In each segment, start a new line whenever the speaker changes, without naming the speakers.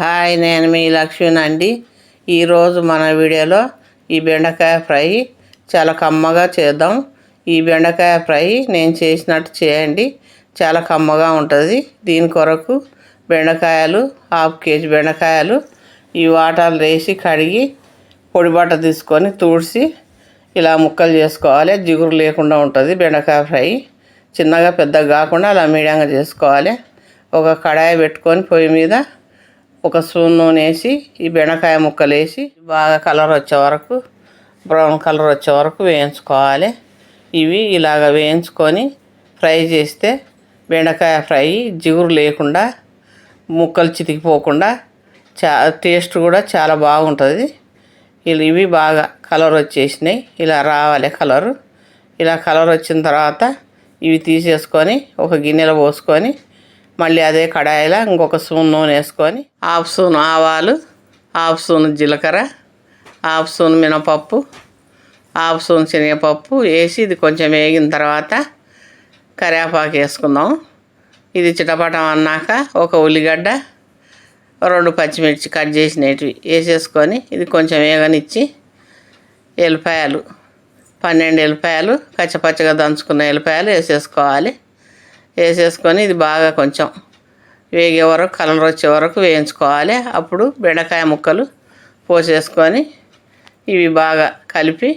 Hi నేను మీ లక్ష్మణ్ అండి. ఈరోజు మన వీడియోలో ఈ బెండకాయ ఫ్రై చాలా కమ్మగా చేద్దాం. ఈ బెండకాయ ఫ్రై నేను చేసినట్టు చేయండి. చాలా కమ్మగా ఉంటుంది. దీని కొరకు బెండకాయలు హాఫ్ కేజీ బెండకాయలు ఈ వాటర్లు వేసి కడిగి పొడి బట్ట తీసుకొని తుడిసి ఇలా ముక్కలు చేసుకోవాలి. జిగురు లేకుండా ఉంటుంది బెండకాయ ఫ్రై. చిన్నగా పెద్దగా కాకుండా అలా మీడియంగా చేసుకోవాలి. ఒక కడాయి పెట్టుకొని పొయ్యి మీద ఒక స్పూన్ నూనె వేసి ఈ బెండకాయ ముక్కలు వేసి బాగా కలర్ వచ్చే వరకు బ్రౌన్ కలర్ వచ్చే వరకు వేయించుకోవాలి. ఇవి ఇలాగ వేయించుకొని ఫ్రై చేస్తే బెండకాయ ఫ్రై జిగురు లేకుండా ముక్కలు చితికిపోకుండా చా టేస్ట్ కూడా చాలా బాగుంటుంది. ఇలా ఇవి బాగా కలర్ వచ్చేసినాయి. ఇలా రావాలి కలరు. ఇలా కలర్ వచ్చిన తర్వాత ఇవి తీసేసుకొని ఒక గిన్నెలో పోసుకొని మళ్ళీ అదే కడాయిలో ఇంకొక స్పూన్ నూనె వేసుకొని హాఫ్ స్పూన్ ఆవాలు హాఫ్ స్పూన్ జీలకర్ర హాఫ్ స్పూన్ మినపప్పు హాఫ్ స్పూన్ శనగపప్పు వేసి ఇది కొంచెం వేగిన తర్వాత కరివేపాకు వేసుకుందాం. ఇది చిటపటం అన్నాక ఒక ఉల్లిగడ్డ రెండు పచ్చిమిర్చి కట్ చేసినవి వేసేసుకొని ఇది కొంచెం వేగనిచ్చి ఎల్లిపాయలు పన్నెండు ఎల్లిపాయలు కచ్చపచ్చగా దంచుకున్న ఎల్లిపాయలు వేసేసుకోవాలి. వేసేసుకొని ఇది బాగా కొంచెం వేగే వరకు కలర్ వచ్చే వరకు వేయించుకోవాలి. అప్పుడు బెండకాయ ముక్కలు పోసేసుకొని ఇవి బాగా కలిపి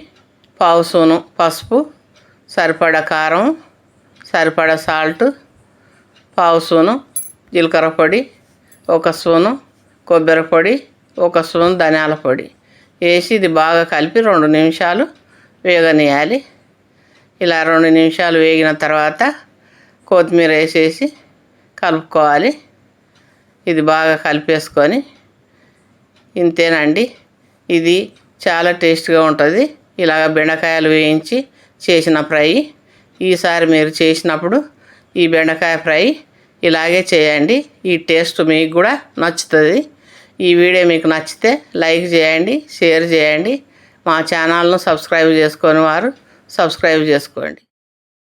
పావు సూను పసుపు సరిపడ కారం సరిపడ సాల్ట్ పావు సూను జీలకర్ర పొడి ఒక స్పూను కొబ్బరి పొడి ఒక సూను ధనియాల పొడి వేసి ఇది బాగా కలిపి రెండు నిమిషాలు వేగనీయాలి ఇలా రెండు నిమిషాలు వేగిన తర్వాత కొత్తిమీర వేసేసి కలుపుకోవాలి. ఇది బాగా కలిపేసుకొని ఇంతేనండి. ఇది చాలా టేస్ట్గా ఉంటుంది. ఇలాగ బెండకాయలు వేయించి చేసిన ఫ్రై. ఈసారి మీరు చేసినప్పుడు ఈ బెండకాయ ఫ్రై ఇలాగే చేయండి. ఈ టేస్ట్ మీకు కూడా నచ్చుతుంది. ఈ వీడియో మీకు నచ్చితే లైక్ చేయండి షేర్ చేయండి. మా ఛానల్ను సబ్స్క్రైబ్ చేసుకొని వారు సబ్స్క్రైబ్ చేసుకోండి.